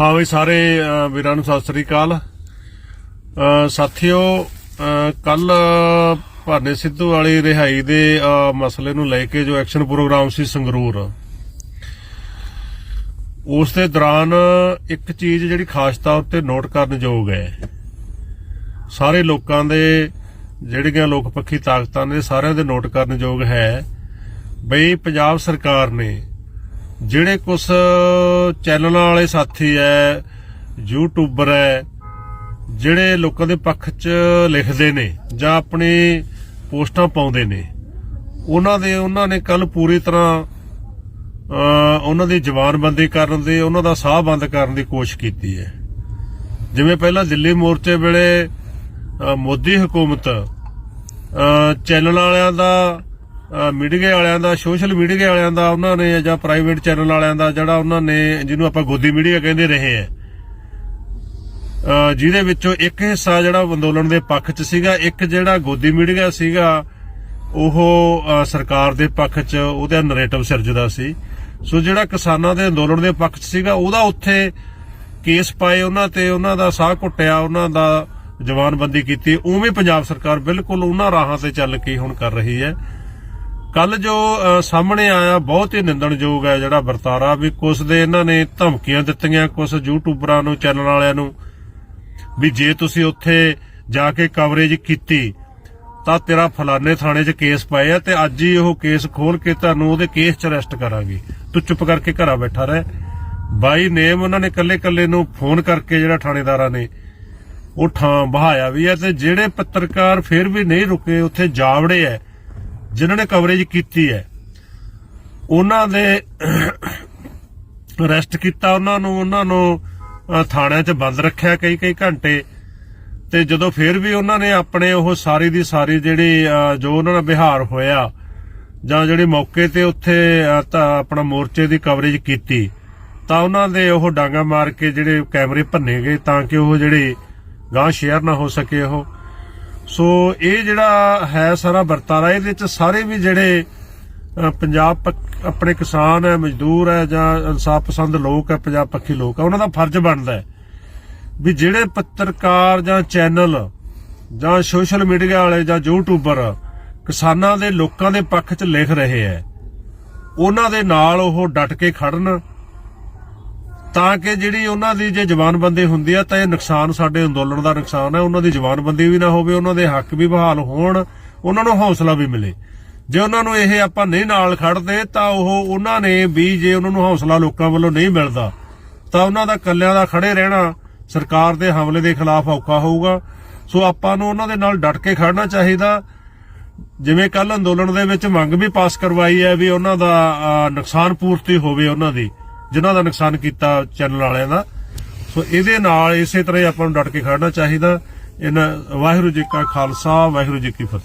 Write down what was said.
ਹਾਂ ਵੀ ਸਾਰੇ ਵੀਰਾਂ ਨੂੰ ਸਤਿ ਸ੍ਰੀ ਅਕਾਲ। ਸਾਥੀਓ ਕੱਲ ਭਾਨੇ ਸਿੱਧੂ ਵਾਲੀ ਰਿਹਾਈ ਦੇ ਮਸਲੇ ਨੂੰ ਲੈ ਕੇ ਜੋ ਐਕਸ਼ਨ ਪ੍ਰੋਗਰਾਮ ਸੀ ਸੰਗਰੂਰ, ਉਸ ਦੇ ਦੌਰਾਨ ਇੱਕ ਚੀਜ਼ ਜਿਹੜੀ ਖਾਸ ਤੌਰ ਤੇ ਨੋਟ ਕਰਨ ਯੋਗ ਹੈ। ਸਾਰੇ ਲੋਕਾਂ ਦੇ, ਜਿਹੜੀਆਂ ਲੋਕ ਪੱਖੀ ਤਾਕਤਾਂ ਨੇ, ਸਾਰਿਆਂ ਦੇ ਨੋਟ ਕਰਨ ਯੋਗ ਹੈ, ਬਈ ਪੰਜਾਬ ਸਰਕਾਰ ਨੇ ਜਿਹੜੇ ਕੁਝ ਚੈਨਲਾਂ ਵਾਲੇ ਸਾਥੀ ਐ ਯੂਟਿਊਬਰ ਐ ਜਿਹੜੇ ਲੋਕਾਂ ਦੇ ਪੱਖ 'ਚ ਲਿਖਦੇ ਨੇ ਜਾਂ ਆਪਣੀ ਪੋਸਟਾਂ ਪਾਉਂਦੇ ਨੇ ਉਹਨਾਂ ਦੇ ਉਹਨਾਂ ਨੇ ਕੱਲ ਪੂਰੀ ਤਰ੍ਹਾਂ ਉਹਨਾਂ ਦੀ ਜ਼ਬਾਨਬੰਦੀ ਕਰਨ ਦੀ ਉਹਨਾਂ ਦਾ ਸਾਹ ਬੰਦ ਕਰਨ ਦੀ ਕੋਸ਼ਿਸ਼ ਕੀਤੀ ਹੈ ਜਿਵੇਂ ਪਹਿਲਾਂ ਦਿੱਲੀ ਮੋਰਚੇ ਵੇਲੇ ਮੋਦੀ ਹਕੂਮਤ ਅਹ, ਚੈਨਲ ਵਾਲਿਆਂ ਦਾ ਮੀਡੀਆ ਵਾਲਿਆਂ ਦਾ ਸੋਸ਼ਲ ਮੀਡੀਆ ਵਾਲਿਆਂ ਦਾ, ਉਹਨਾਂ ਨੇ ਜਾਂ ਪ੍ਰਾਈਵੇਟ ਚੈਨਲ ਵਾਲਿਆਂ ਦਾ, ਜਿਹੜਾ ਉਹਨਾਂ ਨੇ, ਜਿਹਨੂੰ ਆਪਾਂ ਗੋਦੀ ਮੀਡੀਆ ਕਹਿੰਦੇ ਰਹੇ ਆ ਜਿਹਦੇ ਵਿੱਚੋਂ ਇੱਕ ਹਿੱਸਾ ਜਿਹੜਾ ਅੰਦੋਲਨ ਦੇ ਪੱਖ 'ਚ ਸੀਗਾ, ਇੱਕ ਜਿਹੜਾ ਗੋਦੀ ਮੀਡੀਆ ਸੀਗਾ, ਉਹ ਸਰਕਾਰ ਦੇ ਪੱਖ 'ਚ ਉਹਦਾ ਨੈਰੇਟਿਵ ਸਿਰਜਦਾ ਸੀ। ਸੋ ਜਿਹੜਾ ਕਿਸਾਨਾਂ ਦੇ ਅੰਦੋਲਨ ਦੇ ਪੱਖ 'ਚ ਸੀਗਾ, ਉਹਦਾ ਉੱਥੇ ਕੇਸ ਪਾਏ ਉਹਨਾਂ ਤੇ, ਉਹਨਾਂ ਦਾ ਸਾਹ ਘੁੱਟਿਆ, ਉਹਨਾਂ ਦਾ ਜਵਾਨਬੰਦੀ ਕੀਤੀ। ਉਵੇਂ ਪੰਜਾਬ ਸਰਕਾਰ ਬਿਲਕੁਲ ਉਹਨਾਂ ਰਾਹਾਂ ਤੇ ਚੱਲ ਕੇ ਹੁਣ ਕਰ ਰਹੀ ਹੈ। ਕੱਲ ਜੋ ਸਾਹਮਣੇ ਆਇਆ, ਬਹੁਤ ਹੀ ਨਿੰਦਣਯੋਗ ਹੈ ਜਿਹੜਾ ਵਰਤਾਰਾ ਵੀ ਕੁਛ ਦੇ ਇਹਨਾਂ ਨੇ ਧਮਕੀਆਂ ਦਿੱਤੀਆਂ, ਕੁਛ ਯੂਟਿਊਬਰਾਂ ਨੂੰ, ਚੈਨਲ ਵਾਲਿਆਂ ਨੂੰ, ਵੀ ਜੇ ਤੁਸੀਂ ਉੱਥੇ ਜਾ ਕੇ ਕਵਰੇਜ ਕੀਤੀ, ਤਾਂ ਤੇਰਾ ਫਲਾਣੇ ਥਾਣੇ 'ਚ ਕੇਸ ਪਾਏ ਆ ਤੇ ਅੱਜ ਹੀ ਉਹ ਕੇਸ ਖੋਲ ਕੇ ਤੁਹਾਨੂੰ ਉਹਦੇ ਕੇਸ 'ਚ ਅਰੈਸਟ ਕਰਾਂਗੇ। ਤੂੰ ਚੁੱਪ ਕਰਕੇ ਘਰਾਂ ਬੈਠਾ ਰਹਿ। ਬਾਈ ਨੇਮ ਉਹਨਾਂ ਨੇ ਕੱਲੇ ਕੱਲੇ ਨੂੰ ਫੋਨ ਕਰਕੇ ਜਿਹੜਾ ਥਾਣੇਦਾਰਾਂ ਨੇ, ਉਹ ਠਾਂ ਬਹਾਇਆ ਵੀ ਹੈ ਤੇ ਜਿਹੜੇ ਪੱਤਰਕਾਰ ਫਿਰ ਵੀ ਨਹੀਂ ਰੁਕੇ, ਉੱਥੇ ਜਾਵੜੇ ਐ ਜਿਨ੍ਹਾਂ ਨੇ ਕਵਰੇਜ ਕੀਤੀ ਹੈ, ਉਹਨਾਂ ਦੇ ਅਰੈਸਟ ਕੀਤਾ, ਉਹਨਾਂ ਨੂੰ ਉਹਨਾਂ ਨੂੰ ਥਾਣਿਆਂ 'ਚ ਬੰਦ ਰੱਖਿਆ ਕਈ ਕਈ ਘੰਟੇ। ਤੇ ਜਦੋਂ ਫਿਰ ਵੀ ਉਹਨਾਂ ਨੇ ਆਪਣੇ ਉਹ ਸਾਰੀ ਦੀ ਸਾਰੀ ਜਿਹੜੀ ਜੋ ਉਹਨਾਂ ਦਾ ਵਿਹਾਰ ਹੋਇਆ, ਜਾਂ ਜਿਹੜੇ ਮੌਕੇ ਤੇ ਉੱਥੇ ਆਪਣਾ ਮੋਰਚੇ ਦੀ ਕਵਰੇਜ ਕੀਤੀ, ਤਾਂ ਉਹਨਾਂ ਦੇ ਉਹ ਡਾਂਗਾ ਮਾਰ ਕੇ ਜਿਹੜੇ ਕੈਮਰੇ ਭੰਨੇ ਗਏ ਤਾਂ ਕਿ ਉਹ ਜਿਹੜੇ ਗਾਂ ਸ਼ੇਅਰ ਨਾ ਹੋ ਸਕੇ ਉਹ। ਸੋ ਇਹ ਜਿਹੜਾ ਹੈ ਸਾਰਾ ਵਰਤਾਰਾ, ਇਹਦੇ ਚ ਸਾਰੇ ਵੀ ਜਿਹੜੇ ਪੰਜਾਬ ਪੱਖ- ਆਪਣੇ ਕਿਸਾਨ ਹੈ, ਮਜ਼ਦੂਰ ਹੈ ਜਾਂ ਇਨਸਾਫ ਪਸੰਦ ਲੋਕ ਹੈ, ਪੰਜਾਬ ਪੱਖੀ ਲੋਕ ਹੈ, ਉਹਨਾਂ ਦਾ ਫਰਜ਼ ਬਣਦਾ ਹੈ ਵੀ ਜਿਹੜੇ ਪੱਤਰਕਾਰ ਜਾਂ ਚੈਨਲ ਜਾਂ ਸੋਸ਼ਲ ਮੀਡੀਆ ਵਾਲੇ ਜਾਂ ਯੂਟਿਊਬਰ ਕਿਸਾਨਾਂ ਦੇ ਲੋਕਾਂ ਦੇ ਪੱਖ 'ਚ ਲਿਖ ਰਹੇ ਹੈ, ਉਹਨਾਂ ਦੇ ਨਾਲ ਉਹ ਡਟ ਕੇ ਖੜਨ ਤਾਂ ਕਿ ਜਿਹੜੀ ਉਹਨਾਂ ਦੀ ਜੇ ਜ਼ਬਾਨਬੰਦੀ ਹੁੰਦੀ ਆ ਤਾਂ ਇਹ ਨੁਕਸਾਨ ਸਾਡੇ ਅੰਦੋਲਨ ਦਾ ਨੁਕਸਾਨ ਹੈ ਉਹਨਾਂ ਦੀ ਜ਼ਬਾਨਬੰਦੀ ਵੀ ਨਾ ਹੋਵੇ, ਉਹਨਾਂ ਦੇ ਹੱਕ ਵੀ ਬਹਾਲ ਹੋਣ, ਉਹਨਾਂ ਨੂੰ ਹੌਸਲਾ ਵੀ ਮਿਲੇ। ਜੇ ਉਹਨਾਂ ਨੂੰ ਇਹ ਆਪਾਂ ਨਹੀਂ ਨਾਲ ਖੜਦੇ ਤਾਂ ਉਹ ਉਹਨਾਂ ਨੇ ਵੀ ਜੇ ਉਹਨਾਂ ਨੂੰ ਹੌਸਲਾ ਲੋਕਾਂ ਵੱਲੋਂ ਨਹੀਂ ਮਿਲਦਾ, ਤਾਂ ਉਹਨਾਂ ਦਾ ਕੱਲਿਆਂ ਦਾ ਖੜੇ ਰਹਿਣਾ ਸਰਕਾਰ ਦੇ ਹਮਲੇ ਦੇ ਖਿਲਾਫ ਔਖਾ ਹੋਊਗਾ। ਸੋ ਆਪਾਂ ਨੂੰ ਉਹਨਾਂ ਦੇ ਨਾਲ ਡਟ ਕੇ ਖੜਨਾ ਚਾਹੀਦਾ। ਜਿਵੇਂ ਕੱਲ ਅੰਦੋਲਨ ਦੇ ਵਿੱਚ ਮੰਗ ਵੀ ਪਾਸ ਕਰਵਾਈ ਹੈ ਵੀ ਉਹਨਾਂ ਦਾ ਨੁਕਸਾਨ ਪੂਰਤੀ ਹੋਵੇ ਉਹਨਾਂ ਦੀ। ਜਿਨ੍ਹਾਂ ਦਾ ਨੁਕਸਾਨ ਕੀਤਾ ਚੈਨਲ ਵਾਲਿਆਂ ਦਾ। ਸੋ ਇਹਦੇ ਨਾਲ ਇਸੇ ਤਰ੍ਹਾਂ ਹੀ ਆਪਾਂ ਨੂੰ ਡਟ ਕੇ ਖੜਨਾ ਚਾਹੀਦਾ। ਇਹਨਾਂ ਵਾਹਿਗੁਰੂ ਜੀ ਕਾ ਖਾਲਸਾ, ਵਾਹਿਗੁਰੂ ਜੀ ਕੀ ਫਤਿਹ।